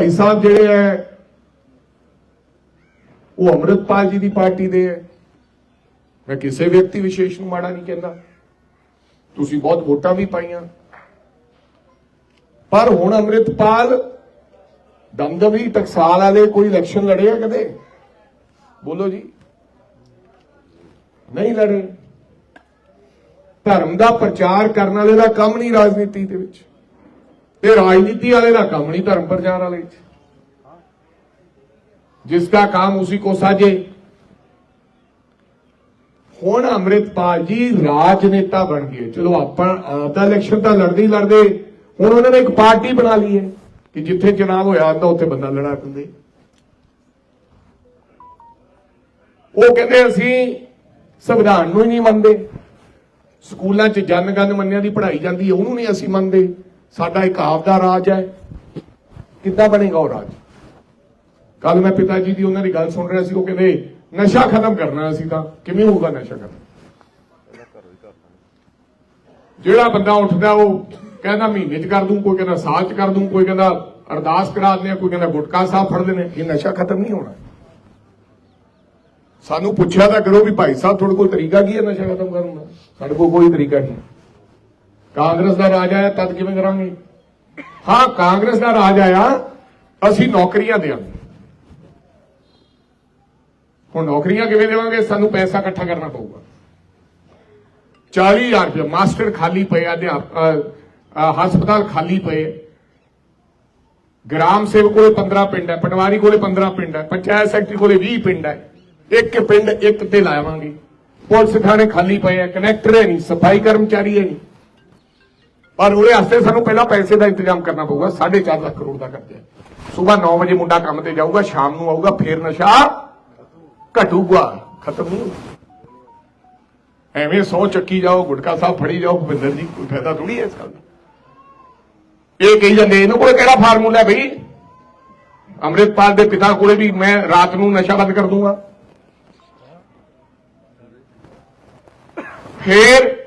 ਭਾਈ ਸਾਹਿਬ ਜਿਹੜੇ ਹੈ ਉਹ ਅੰਮ੍ਰਿਤਪਾਲ ਜੀ ਦੀ ਪਾਰਟੀ ਦੇ ਹੈ ਮੈਂ ਕਿਸੇ ਵਿਅਕਤੀ ਵਿਸ਼ੇਸ਼ ਨੂੰ ਮਾੜਾ ਨਹੀਂ ਕਹਿੰਦਾ। ਤੁਸੀਂ ਬਹੁਤ ਵੋਟਾਂ ਵੀ ਪਾਈਆਂ। ਪਰ ਹੁਣ ਅੰਮ੍ਰਿਤਪਾਲ ਦਮਦਮੀ ਟਕਸਾਲ ਵਾਲੇ ਕੋਈ ਇਲੈਕਸ਼ਨ ਲੜੇ ਆ ਕਦੇ? ਬੋਲੋ ਜੀ। ਨਹੀਂ ਲੜੇ। ਧਰਮ ਦਾ ਪ੍ਰਚਾਰ ਕਰਨ ਵਾਲੇ ਦਾ ਕੰਮ ਨਹੀਂ ਰਾਜਨੀਤੀ ਦੇ ਵਿੱਚ। ਤੇ ਰਾਜਨੀਤੀ राजनीति वाले का काम नहीं धर्म प्रचार वाले जिसका ਕੰਮ उसी ਕੋ ਸਾਜੇ। ਹੁਣ ਅਮਰਿਤਪਾਲ ਜੀ ਰਾਜਨੇਤਾ ਬਣ ਗਏ। ਚਲੋ ਆਪਾਂ ਆਦਾ ਇਲੈਕਸ਼ਨ ਤਾਂ ਲੜਦੇ ਹੀ ਲੜਦੇ। ਹੁਣ ਉਹਨਾਂ ਨੇ ਇੱਕ ਪਾਰਟੀ ਬਣਾ ਲਈ ਹੈ ਕਿ ਜਿੱਥੇ ਚੁਣਾਵ ਹੋਇਆ ਆਂਦਾ ਉੱਥੇ ਬੰਦਾ ਲੜਾ ਦਿੰਦੇ। ਉਹ ਕਹਿੰਦੇ ਅਸੀਂ ਸੰਵਿਧਾਨ ਨੂੰ ਹੀ ਨਹੀਂ ਮੰਨਦੇ। ਸਕੂਲਾਂ 'ਚ ਜਨ ਗਨ ਮੰਨਿਆ ਦੀ ਪੜ੍ਹਾਈ ਜਾਂਦੀ ਹੈ, ਉਹਨੂੰ ਨਹੀਂ ਅਸੀਂ ਮੰਨਦੇ। ਸਾਡਾ ਇੱਕ ਆਪਦਾ ਰਾਜ ਹੈ। ਕਿੱਦਾਂ ਬਣੇਗਾ ਉਹ ਰਾਜ? ਕੱਲ ਮੈਂ ਪਿਤਾ ਜੀ ਦੀ ਉਹਨਾਂ ਦੀ ਗੱਲ ਸੁਣ ਰਿਹਾ ਸੀ, ਉਹ ਕਹਿੰਦੇ, ਨਸ਼ਾ ਖਤਮ ਕਰਨਾ ਅਸੀਂ ਤਾਂ। ਕਿਵੇਂ ਹੋਊਗਾ ਨਸ਼ਾ ਖਤਮ? ਜਿਹੜਾ ਬੰਦਾ ਉੱਠਦਾ, ਉਹ ਕਹਿੰਦਾ, ਮਹੀਨੇ 'ਚ ਕਰ ਦੂੰ, ਕੋਈ ਕਹਿੰਦਾ ਸਾਲ 'ਚ ਕਰ ਦੂੰ, ਕੋਈ ਕਹਿੰਦਾ ਅਰਦਾਸ ਕਰਾ ਦਿੰਦੇ ਕੋਈ ਕਹਿੰਦਾ ਗੁਟਕਾ ਸਾਹਿਬ ਫੜਦੇ ਨੇ ਇਹ ਨਸ਼ਾ ਖਤਮ ਨਹੀਂ ਹੋਣਾ। ਸਾਨੂੰ ਪੁੱਛਿਆ ਤਾਂ ਕਰੋ ਵੀ ਭਾਈ ਸਾਹਿਬ, ਤੁਹਾਡੇ ਕੋਲ ਤਰੀਕਾ ਕੀ ਹੈ ਨਸ਼ਾ ਖਤਮ ਕਰਨ ਦਾ? ਸਾਡੇ ਕੋਲ ਕੋਈ ਤਰੀਕਾ ਨਹੀਂ। ਕਾਂਗਰਸ ਦਾ ਰਾਜ ਆਇਆ, ਤਦ ਕਿਵੇਂ ਕਰਾਂਗੇ? ਹਾਂ, ਕਾਂਗਰਸ ਦਾ ਰਾਜ ਆਇਆ, ਅਸੀਂ ਨੌਕਰੀਆਂ ਦੇਵਾਂਗੇ। ਹੁਣ ਨੌਕਰੀਆਂ ਕਿਵੇਂ ਦੇਵਾਂਗੇ? ਸਾਨੂੰ ਪੈਸਾ ਇਕੱਠਾ ਕਰਨਾ ਪਊਗਾ। 40000 ਰੁਪਏ ਮਾਸਟਰ ਖਾਲੀ ਪਏ ਅਧਿਆਪਕ ਹਸਪਤਾਲ ਖਾਲੀ ਪਏ। ਗ੍ਰਾਮ ਸੇਵਕ ਕੋਲੇ 15 ਪਿੰਡ ਹੈ, ਪਟਵਾਰੀ ਕੋਲੇ 15 ਪਿੰਡ ਹੈ, ਪੰਚਾਇਤ ਸੈਕਟਰੀ ਕੋਲੇ 20 ਪਿੰਡ ਹੈ। ਇੱਕ ਪਿੰਡ ਇੱਕ ਤੇ ਲਾਵਾਂਗੇ। ਪੁਲਿਸ ਥਾਣੇ ਖਾਲੀ ਪਏ ਹੈ, ਕਨੈਕਟਰ ਹੈ ਨਹੀਂ, ਸਫ਼ਾਈ ਕਰਮਚਾਰੀ ਹੈ ਨਹੀਂ। ਪਰ ਉਹਦੇ ਵਾਸਤੇ ਸਾਨੂੰ ਪਹਿਲਾਂ ਪੈਸੇ ਦਾ ਇੰਤਜ਼ਾਮ ਕਰਨਾ ਪਊਗਾ 4.5 ਲੱਖ ਕਰੋੜ ਦਾ ਕਰਜ਼ਾ ਸਵੇਰ 9 ਵਜੇ ਮੁੰਡਾ ਕੰਮ ਤੇ ਜਾਊਗਾ, ਸ਼ਾਮ ਨੂੰ ਆਊਗਾ, ਫੇਰ ਨਸ਼ਾ ਘਟੂਗਾ, ਖਤਮ ਨਹੀਂ ਹੋਊਗਾ। ਐਵੇਂ ਸੌ ਚੱਕੀ ਜਾਓ, ਗੁਟਕਾ ਸਾਹਿਬ ਫੜੀ ਜਾਓ ਭਵਿੰਦਰ ਜੀ, ਕੋਈ ਫਾਇਦਾ ਥੋੜੀ ਹੈ ਇਸ ਗੱਲ ਦਾ? ਇਹ ਕਹੀ ਜਾਂਦੇ, ਇਹਨਾਂ ਕੋਲ ਕਿਹੜਾ ਫਾਰਮੂਲਾ ਹੈ ਬਈ? ਅੰਮ੍ਰਿਤਪਾਲ ਦੇ ਪਿਤਾ ਕੋਲੇ ਵੀ ਮੈਂ ਰਾਤ ਨੂੰ ਨਸ਼ਾ ਬੰਦ ਕਰ ਦੂੰਗਾ। ਫੇਰ